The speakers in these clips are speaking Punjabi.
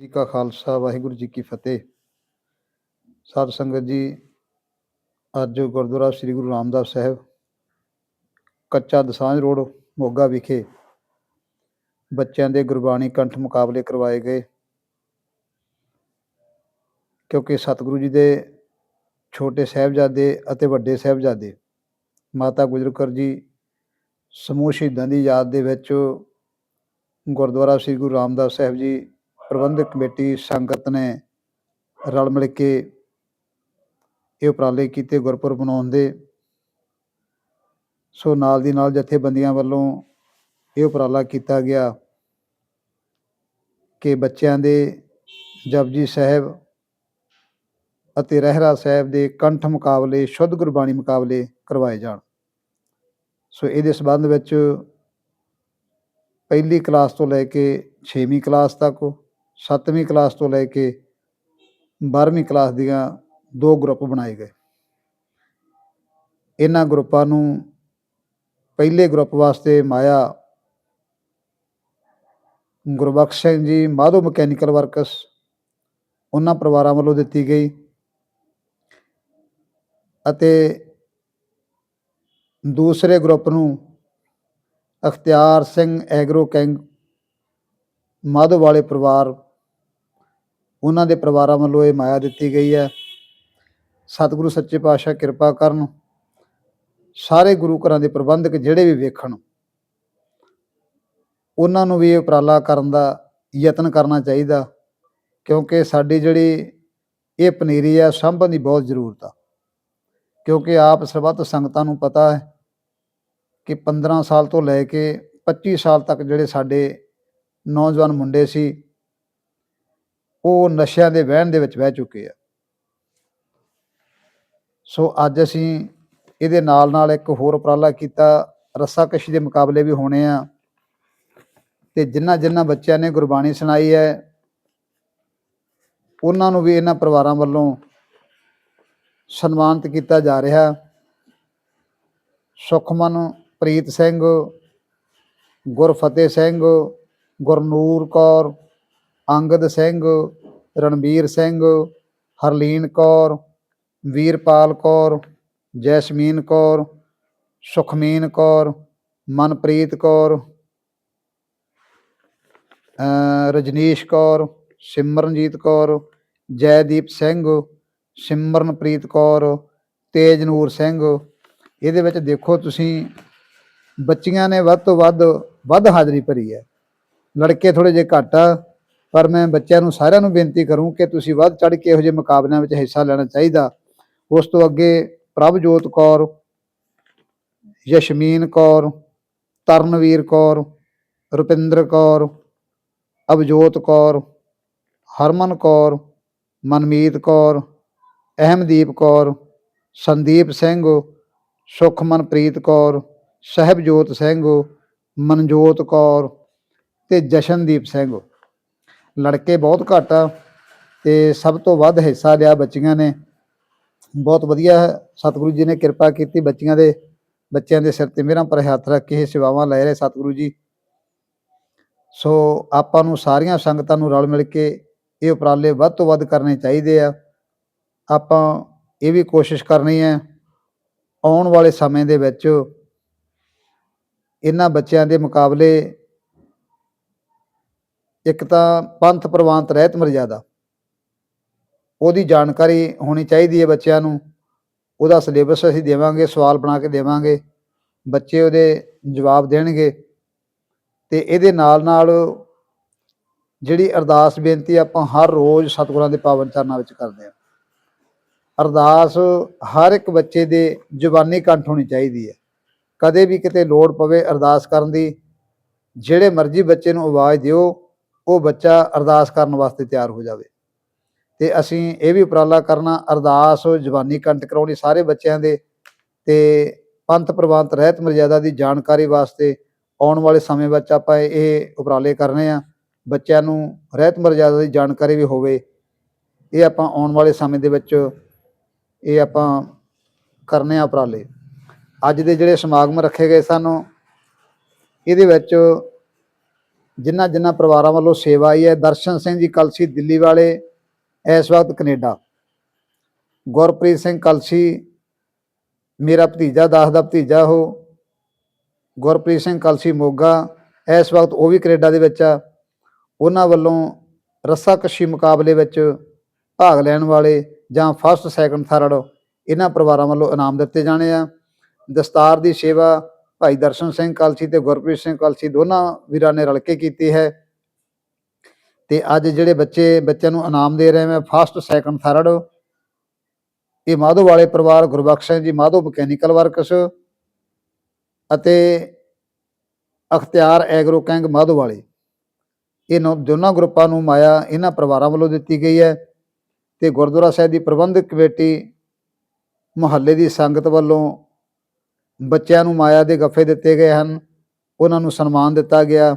ਜੀ ਕਾ ਖਾਲਸਾ, ਵਾਹਿਗੁਰੂ ਜੀ ਕੀ ਫਤਿਹ। ਸਾਧ ਸੰਗਤ ਜੀ, ਅੱਜ ਗੁਰਦੁਆਰਾ ਸ੍ਰੀ ਗੁਰੂ ਰਾਮਦਾਸ ਸਾਹਿਬ, ਕੱਚਾ ਦਸਾਂਝ ਰੋਡ, ਮੋਗਾ ਵਿਖੇ ਬੱਚਿਆਂ ਦੇ ਗੁਰਬਾਣੀ ਕੰਠ ਮੁਕਾਬਲੇ ਕਰਵਾਏ ਗਏ। ਕਿਉਂਕਿ ਸਤਿਗੁਰੂ ਜੀ ਦੇ ਛੋਟੇ ਸਾਹਿਬਜ਼ਾਦੇ ਅਤੇ ਵੱਡੇ ਸਾਹਿਬਜ਼ਾਦੇ, ਮਾਤਾ ਗੁਜਰਕਰ ਜੀ, ਸਮੂਹ ਸ਼ਹੀਦਾਂ ਦੀ ਯਾਦ ਦੇ ਵਿੱਚ ਗੁਰਦੁਆਰਾ ਸ੍ਰੀ ਗੁਰੂ ਰਾਮਦਾਸ ਸਾਹਿਬ ਜੀ ਪ੍ਰਬੰਧਕ ਕਮੇਟੀ, ਸੰਗਤ ਨੇ ਰਲ ਮਿਲ ਕੇ ਇਹ ਉਪਰਾਲੇ ਕੀਤੇ ਗੁਰਪੁਰਬ ਮਨਾਉਣ ਦੇ। ਸੋ ਨਾਲ ਦੀ ਨਾਲ ਜਥੇਬੰਦੀਆਂ ਵੱਲੋਂ ਇਹ ਉਪਰਾਲਾ ਕੀਤਾ ਗਿਆ ਕਿ ਬੱਚਿਆਂ ਦੇ ਜਪਜੀ ਸਾਹਿਬ ਅਤੇ ਰਹਿਰਾ ਸਾਹਿਬ ਦੇ ਕੰਠ ਮੁਕਾਬਲੇ, ਸ਼ੁੱਧ ਗੁਰਬਾਣੀ ਮੁਕਾਬਲੇ ਕਰਵਾਏ ਜਾਣ। ਸੋ ਇਹਦੇ ਸਬੰਧ ਵਿੱਚ ਪਹਿਲੀ ਕਲਾਸ ਤੋਂ ਲੈ ਕੇ 6ਵੀਂ ਕਲਾਸ ਤੱਕ 7ਵੀਂ ਕਲਾਸ ਤੋਂ ਲੈ ਕੇ 12ਵੀਂ ਕਲਾਸ ਦੀਆਂ ਦੋ ਗਰੁੱਪ ਬਣਾਏ ਗਏ। ਇਹਨਾਂ ਗਰੁੱਪਾਂ ਨੂੰ ਪਹਿਲੇ ਗਰੁੱਪ ਵਾਸਤੇ ਮਾਇਆ ਗੁਰਬਖਸ਼ ਸਿੰਘ ਜੀ, ਮਾਧੋ ਮਕੈਨੀਕਲ ਵਰਕਸ, ਉਹਨਾਂ ਪਰਿਵਾਰਾਂ ਵੱਲੋਂ ਦਿੱਤੀ ਗਈ ਅਤੇ ਦੂਸਰੇ ਗਰੁੱਪ ਨੂੰ ਅਖਤਿਆਰ ਸਿੰਘ ਐਗਰੋ ਕੈਂਗ, ਮਾਧੋ ਵਾਲੇ ਪਰਿਵਾਰ ਉਹਨਾਂ ਦੇ ਪਰਿਵਾਰਾਂ ਵੱਲੋਂ ਇਹ ਮਾਇਆ ਦਿੱਤੀ ਗਈ ਹੈ। ਸਤਿਗੁਰੂ ਸੱਚੇ ਪਾਤਸ਼ਾਹ ਕਿਰਪਾ ਕਰਨ, ਸਾਰੇ ਗੁਰੂ ਘਰਾਂ ਦੇ ਪ੍ਰਬੰਧਕ ਜਿਹੜੇ ਵੀ ਵੇਖਣ, ਉਹਨਾਂ ਨੂੰ ਵੀ ਇਹ ਉਪਰਾਲਾ ਕਰਨ ਦਾ ਯਤਨ ਕਰਨਾ ਚਾਹੀਦਾ, ਕਿਉਂਕਿ ਸਾਡੀ ਜਿਹੜੀ ਇਹ ਪਨੀਰੀ ਹੈ, ਸਾਂਭਣ ਦੀ ਬਹੁਤ ਜ਼ਰੂਰਤ ਆ। ਕਿਉਂਕਿ ਆਪ ਸਰਬੱਤ ਸੰਗਤਾਂ ਨੂੰ ਪਤਾ ਹੈ ਕਿ 15 ਸਾਲ ਤੋਂ ਲੈ ਕੇ 25 ਸਾਲ ਤੱਕ ਜਿਹੜੇ ਸਾਡੇ ਨੌਜਵਾਨ ਮੁੰਡੇ ਸੀ ਉਹ ਨਸ਼ਿਆਂ ਦੇ ਵਹਿਣ ਦੇ ਵਿੱਚ ਬਹਿ ਚੁੱਕੇ ਆ। ਸੋ ਅੱਜ ਅਸੀਂ ਇਹਦੇ ਨਾਲ ਨਾਲ ਇੱਕ ਹੋਰ ਉਪਰਾਲਾ ਕੀਤਾ। ਰੱਸਾਕਸ਼ੀ ਦੇ ਮੁਕਾਬਲੇ ਵੀ ਹੋਣੇ ਆ। ਤੇ ਜਿਨ੍ਹਾਂ ਜਿਨ੍ਹਾਂ ਬੱਚਿਆਂ ਨੇ ਗੁਰਬਾਣੀ ਸੁਣਾਈ ਹੈ, ਉਹਨਾਂ ਨੂੰ ਵੀ ਇਹਨਾਂ ਪਰਿਵਾਰਾਂ ਵੱਲੋਂ ਸਨਮਾਨਿਤ ਕੀਤਾ ਜਾ ਰਿਹਾ। ਸੁਖਮਨ ਪ੍ਰੀਤ ਸਿੰਘ, ਗੁਰਫਤਿਹ ਸਿੰਘ, ਗੁਰਨੂਰ ਕੌਰ ਅੰਗਦ ਸਿੰਘ, ਰਣਬੀਰ ਸਿੰਘ, ਹਰਲੀਨ ਕੌਰ, ਵੀਰਪਾਲ ਕੌਰ, ਜੈਸਮੀਨ ਕੌਰ, ਸੁਖਮੀਨ ਕੌਰ, ਮਨਪ੍ਰੀਤ ਕੌਰ ਰਜਨੀਸ਼ ਕੌਰ, ਸਿਮਰਨਜੀਤ ਕੌਰ, ਜੈਦੀਪ ਸਿੰਘ, ਸਿਮਰਨਪ੍ਰੀਤ ਕੌਰ, ਤੇਜਨੂਰ ਸਿੰਘ। ਇਹਦੇ ਵਿੱਚ ਦੇਖੋ ਤੁਸੀਂ, ਬੱਚੀਆਂ ਨੇ ਵੱਧ ਤੋਂ ਵੱਧ ਵੱਧ ਹਾਜ਼ਰੀ ਭਰੀ ਹੈ। ਲੜਕੇ ਥੋੜੇ ਜਿਹੇ ਘੱਟ ਆ। ਪਰ ਮੈਂ ਬੱਚਿਆਂ ਨੂੰ ਸਾਰਿਆਂ ਨੂੰ ਬੇਨਤੀ ਕਰੂੰ ਕਿ ਤੁਸੀਂ ਵੱਧ ਚੜ ਕੇ ਇਹੋ ਜਿਹੇ ਮੁਕਾਬਲਿਆਂ ਵਿੱਚ ਹਿੱਸਾ ਲੈਣਾ ਚਾਹੀਦਾ। ਉਸ ਤੋਂ ਅੱਗੇ ਪ੍ਰਭਜੋਤ ਕੌਰ, ਯਸ਼ਮੀਨ ਕੌਰ, ਤਰਨਵੀਰ ਕੌਰ, ਰੁਪਿੰਦਰ ਕੌਰ ਅਵਜੋਤ ਕੌਰ, ਹਰਮਨ ਕੌਰ, ਮਨਮੀਤ ਕੌਰ, ਅਹਿਮਦੀਪ ਕੌਰ, ਸੰਦੀਪ ਸਿੰਘ, ਸੁਖਮਨਪ੍ਰੀਤ ਕੌਰ, ਸਹਿਬਜੋਤ ਸਿੰਘ, ਮਨਜੋਤ ਕੌਰ ਤੇ ਜਸ਼ਨਦੀਪ ਸਿੰਘ। ਲੜਕੇ ਬਹੁਤ ਘੱਟ ਆ ਤੇ ਸਭ ਤੋਂ ਵੱਧ ਹਿੱਸਾ ਲਿਆ ਬੱਚੀਆਂ ਨੇ। ਬਹੁਤ ਵਧੀਆ ਸਤਿਗੁਰੂ ਜੀ ਨੇ ਕਿਰਪਾ ਕੀਤੀ ਬੱਚੀਆਂ ਦੇ, ਬੱਚਿਆਂ ਦੇ ਸਿਰ ਤੇ ਮੇਰਾ ਪਰ ਹੱਥ ਰੱਖ ਕੇ ਇਹ ਸੇਵਾਵਾਂ ਲੈ ਰਹੇ ਸਤਿਗੁਰੂ ਜੀ। ਸੋ ਆਪਾਂ ਨੂੰ ਸਾਰੀਆਂ ਸੰਗਤਾਂ ਨੂੰ ਰਲ ਮਿਲ ਕੇ ਇਹ ਉਪਰਾਲੇ ਵੱਧ ਤੋਂ ਵੱਧ ਕਰਨੇ ਚਾਹੀਦੇ ਆ। ਆਪਾਂ ਇਹ ਵੀ ਕੋਸ਼ਿਸ਼ ਕਰਨੀ ਹੈ, ਆਉਣ ਵਾਲੇ ਸਮੇਂ ਦੇ ਵਿੱਚ ਇਹਨਾਂ ਬੱਚਿਆਂ ਦੇ ਮੁਕਾਬਲੇ ਇੱਕ ਤਾਂ ਪੰਥ ਪ੍ਰਵਾਨਤ ਰਹਿਤ ਮਰਜ਼ਾਦਾ। ਉਹਦੀ ਜਾਣਕਾਰੀ ਹੋਣੀ ਚਾਹੀਦੀ ਹੈ ਬੱਚਿਆਂ ਨੂੰ। ਉਹਦਾ ਸਿਲੇਬਸ ਅਸੀਂ ਦੇਵਾਂਗੇ, ਸਵਾਲ ਬਣਾ ਕੇ ਦੇਵਾਂਗੇ। ਬੱਚੇ ਉਹਦੇ ਜਵਾਬ ਦੇਣਗੇ। ਤੇ ਇਹਦੇ ਨਾਲ ਨਾਲ ਜਿਹੜੀ ਅਰਦਾਸ ਬੇਨਤੀ ਆਪਾਂ ਹਰ ਰੋਜ਼ ਸਤਿਗੁਰਾਂ ਦੇ ਪਾਵਨ ਚਰਨਾਂ ਵਿੱਚ ਕਰਦੇ ਹਾਂ। ਅਰਦਾਸ ਹਰ ਇੱਕ ਬੱਚੇ ਦੇ ਜ਼ੁਬਾਨੀ ਕੰਠ ਹੋਣੀ ਚਾਹੀਦੀ ਹੈ। ਕਦੇ ਵੀ ਕਿਤੇ ਲੋੜ ਪਵੇ ਅਰਦਾਸ ਕਰਨ ਦੀ, ਜਿਹੜੇ ਮਰਜ਼ੀ ਬੱਚੇ ਨੂੰ ਆਵਾਜ਼ ਦਿਓ ਉਹ ਬੱਚਾ ਅਰਦਾਸ ਕਰਨ ਵਾਸਤੇ ਤਿਆਰ ਹੋ ਜਾਵੇ। ਤੇ ਅਸੀਂ ਇਹ ਵੀ ਉਪਰਾਲਾ ਕਰਨਾ, ਅਰਦਾਸ ਜ਼ਬਾਨੀ ਕੰਟ ਕਰਾਉਣੀ ਸਾਰੇ ਬੱਚਿਆਂ ਦੇ ਤੇ ਪੰਥ ਪ੍ਰਵਾਨਤ ਰਹਿਤ ਮਰਜ਼ਾਦਾ ਦੀ ਜਾਣਕਾਰੀ ਵਾਸਤੇ ਆਉਣ ਵਾਲੇ ਸਮੇਂ ਵਿੱਚ ਆਪਾਂ ਇਹ ਉਪਰਾਲੇ ਕਰਨੇ ਆ। ਬੱਚਿਆਂ ਨੂੰ ਰਹਿਤ ਮਰਜ਼ਾਦਾ ਦੀ ਜਾਣਕਾਰੀ ਵੀ ਹੋਵੇ। ਇਹ ਆਪਾਂ ਆਉਣ ਵਾਲੇ ਸਮੇਂ ਦੇ ਵਿੱਚ ਇਹ ਆਪਾਂ ਕਰਨੇ ਆ ਉਪਰਾਲੇ। ਅੱਜ ਦੇ ਜਿਹੜੇ ਸਮਾਗਮ ਰੱਖੇ ਗਏ ਸਨ, ਇਹਦੇ ਵਿੱਚ ਜਿਨ੍ਹਾਂ ਜਿਨ੍ਹਾਂ ਪਰਿਵਾਰਾਂ ਵੱਲੋਂ ਸੇਵਾ ਆਈ ਹੈ, ਦਰਸ਼ਨ ਸਿੰਘ ਜੀ ਕਲਸੀ ਦਿੱਲੀ ਵਾਲੇ, ਇਸ ਵਕਤ ਕੈਨੇਡਾ। ਗੁਰਪ੍ਰੀਤ ਸਿੰਘ ਕਲਸੀ, ਮੇਰਾ ਭਤੀਜਾ, ਦਾਸ ਦਾ ਭਤੀਜਾ ਉਹ। ਗੁਰਪ੍ਰੀਤ ਸਿੰਘ ਕਲਸੀ ਮੋਗਾ, ਇਸ ਵਕਤ ਉਹ ਵੀ ਕੈਨੇਡਾ ਦੇ ਵਿੱਚ ਆ। ਉਹਨਾਂ ਵੱਲੋਂ ਰੱਸਾਕਸ਼ੀ ਮੁਕਾਬਲੇ ਵਿੱਚ ਭਾਗ ਲੈਣ ਵਾਲੇ ਜਾਂ ਫਸਟ ਸੈਕੰਡ ਥਰਡ ਇਹਨਾਂ ਪਰਿਵਾਰਾਂ ਵੱਲੋਂ ਇਨਾਮ ਦਿੱਤੇ ਜਾਣੇ ਆ। ਦਸਤਾਰ ਦੀ ਸੇਵਾ ਭਾਈ ਦਰਸ਼ਨ ਸਿੰਘ ਕਲਸੀ ਤੇ ਗੁਰਪ੍ਰੀਤ ਸਿੰਘ ਕਲਸੀ ਦੋਨਾਂ ਵੀਰਾਂ ਨੇ ਰਲ ਕੇ ਕੀਤੀ ਹੈ। ਤੇ ਅੱਜ ਜਿਹੜੇ ਬੱਚੇ, ਬੱਚਿਆਂ ਨੂੰ ਇਨਾਮ ਦੇ ਰਹੇ ਮੈਂ ਫਸਟ ਸੈਕੰਡ ਥਰਡ ਇਹ ਮਾਧੋ ਵਾਲੇ ਪਰਿਵਾਰ ਗੁਰਬਖਸ਼ ਸਿੰਘ ਜੀ, ਮਾਧੋ ਮਕੈਨੀਕਲ ਵਰਕਸ ਅਤੇ ਅਖਤਿਆਰ ਐਗਰੋ ਕੈਂਗ ਮਾਧੋ ਵਾਲੇ। ਇਹ ਦੋਨਾਂ ਗਰੁੱਪਾਂ ਨੂੰ ਮਾਇਆ ਇਹਨਾਂ ਪਰਿਵਾਰਾਂ ਵੱਲੋਂ ਦਿੱਤੀ ਗਈ ਹੈ ਤੇ ਗੁਰਦੁਆਰਾ ਸਾਹਿਬ ਦੀ ਪ੍ਰਬੰਧਕ ਕਮੇਟੀ ਮੁਹੱਲੇ ਦੀ ਸੰਗਤ ਵੱਲੋਂ ਬੱਚਿਆਂ ਨੂੰ ਮਾਇਆ ਦੇ ਗੱਫੇ ਦਿੱਤੇ ਗਏ ਹਨ, ਉਹਨਾਂ ਨੂੰ ਸਨਮਾਨ ਦਿੱਤਾ ਗਿਆ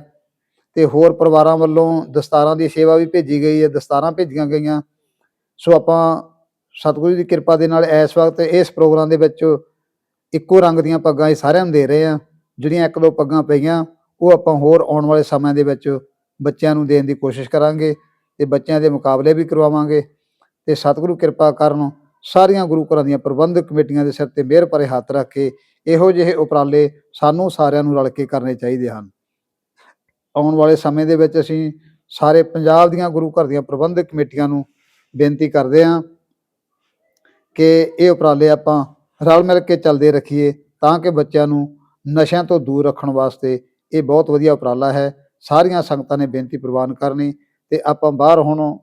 ਤੇ ਹੋਰ ਪਰਿਵਾਰਾਂ ਵੱਲੋਂ ਦਸਤਾਰਾਂ ਦੀ ਸੇਵਾ ਵੀ ਭੇਜੀ ਗਈ ਹੈ, ਦਸਤਾਰਾਂ ਭੇਜੀਆਂ ਗਈਆਂ। ਸੋ ਆਪਾਂ ਸਤਿਗੁਰੂ ਦੀ ਕਿਰਪਾ ਦੇ ਨਾਲ ਇਸ ਵਕਤ ਇਸ ਪ੍ਰੋਗਰਾਮ ਦੇ ਵਿੱਚ ਇੱਕੋ ਰੰਗ ਦੀਆਂ ਪੱਗਾਂ ਇਹ ਸਾਰਿਆਂ ਨੂੰ ਦੇ ਰਹੇ ਆ ਜਿਹੜੀਆਂ ਇੱਕ ਦੋ ਪੱਗਾਂ ਪਈਆਂ, ਉਹ ਆਪਾਂ ਹੋਰ ਆਉਣ ਵਾਲੇ ਸਮਿਆਂ ਦੇ ਵਿੱਚ ਬੱਚਿਆਂ ਨੂੰ ਦੇਣ ਦੀ ਕੋਸ਼ਿਸ਼ ਕਰਾਂਗੇ ਤੇ ਬੱਚਿਆਂ ਦੇ ਮੁਕਾਬਲੇ ਵੀ ਕਰਵਾਵਾਂਗੇ। ਤੇ ਸਤਿਗੁਰੂ ਕਿਰਪਾ ਕਰਨ ਸਾਰੀਆਂ ਗੁਰੂ ਘਰਾਂ ਦੀਆਂ ਪ੍ਰਬੰਧਕ ਕਮੇਟੀਆਂ ਦੇ ਸਿਰ ਤੇ ਮਿਹਰ ਭਰੇ ਹੱਥ ਰੱਖ ਕੇ ਇਹੋ ਜਿਹੇ ਉਪਰਾਲੇ ਸਾਨੂੰ ਸਾਰਿਆਂ ਨੂੰ ਰਲ ਕੇ ਕਰਨੇ ਚਾਹੀਦੇ ਹਨ। ਆਉਣ ਵਾਲੇ ਸਮੇਂ ਦੇ ਵਿੱਚ ਅਸੀਂ ਸਾਰੇ ਪੰਜਾਬ ਦੀਆਂ ਗੁਰੂ ਘਰ ਦੀਆਂ ਪ੍ਰਬੰਧਕ ਕਮੇਟੀਆਂ ਨੂੰ ਬੇਨਤੀ ਕਰਦੇ ਹਾਂ ਕਿ ਇਹ ਉਪਰਾਲੇ ਆਪਾਂ ਰਲ ਮਿਲ ਕੇ ਚੱਲਦੇ ਰੱਖੀਏ ਤਾਂ ਕਿ ਬੱਚਿਆਂ ਨੂੰ ਨਸ਼ਿਆਂ ਤੋਂ ਦੂਰ ਰੱਖਣ ਵਾਸਤੇ ਇਹ ਬਹੁਤ ਵਧੀਆ ਉਪਰਾਲਾ ਹੈ। ਸਾਰੀਆਂ ਸੰਗਤਾਂ ਨੇ ਬੇਨਤੀ ਪ੍ਰਵਾਨ ਕਰਨੀ ਤੇ ਆਪਾਂ ਬਾਹਰ ਹੁਣ